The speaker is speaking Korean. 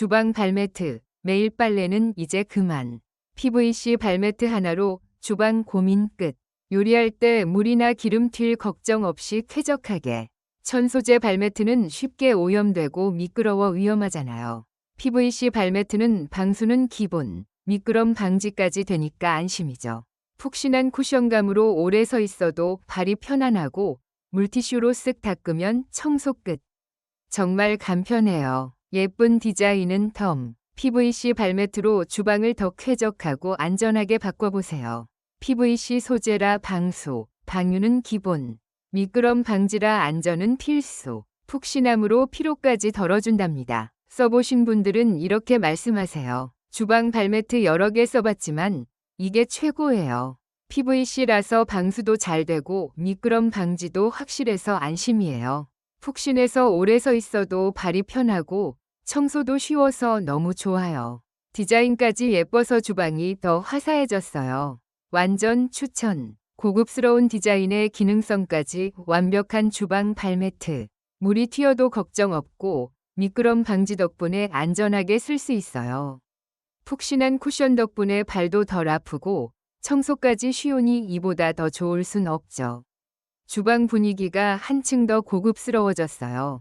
주방 발매트, 매일 빨래는 이제 그만. PVC 발매트 하나로 주방 고민 끝. 요리할 때 물이나 기름 튈 걱정 없이 쾌적하게. 천소재 발매트는 쉽게 오염되고 미끄러워 위험하잖아요. PVC 발매트는 방수는 기본, 미끄럼 방지까지 되니까 안심이죠. 푹신한 쿠션감으로 오래 서 있어도 발이 편안하고 물티슈로 쓱 닦으면 청소 끝. 정말 간편해요. 예쁜 디자인은 덤. PVC 발매트로 주방을 더 쾌적하고 안전하게 바꿔보세요. PVC 소재라 방수, 방유는 기본. 미끄럼 방지라 안전은 필수. 푹신함으로 피로까지 덜어준답니다. 써보신 분들은 이렇게 말씀하세요. 주방 발매트 여러 개 써봤지만 이게 최고예요. PVC라서 방수도 잘 되고 미끄럼 방지도 확실해서 안심이에요. 푹신해서 오래 서 있어도 발이 편하고 청소도 쉬워서 너무 좋아요. 디자인까지 예뻐서 주방이 더 화사해졌어요. 완전 추천. 고급스러운 디자인의 기능성까지 완벽한 주방 발매트. 물이 튀어도 걱정 없고 미끄럼 방지 덕분에 안전하게 쓸 수 있어요. 푹신한 쿠션 덕분에 발도 덜 아프고 청소까지 쉬우니 이보다 더 좋을 순 없죠. 주방 분위기가 한층 더 고급스러워졌어요.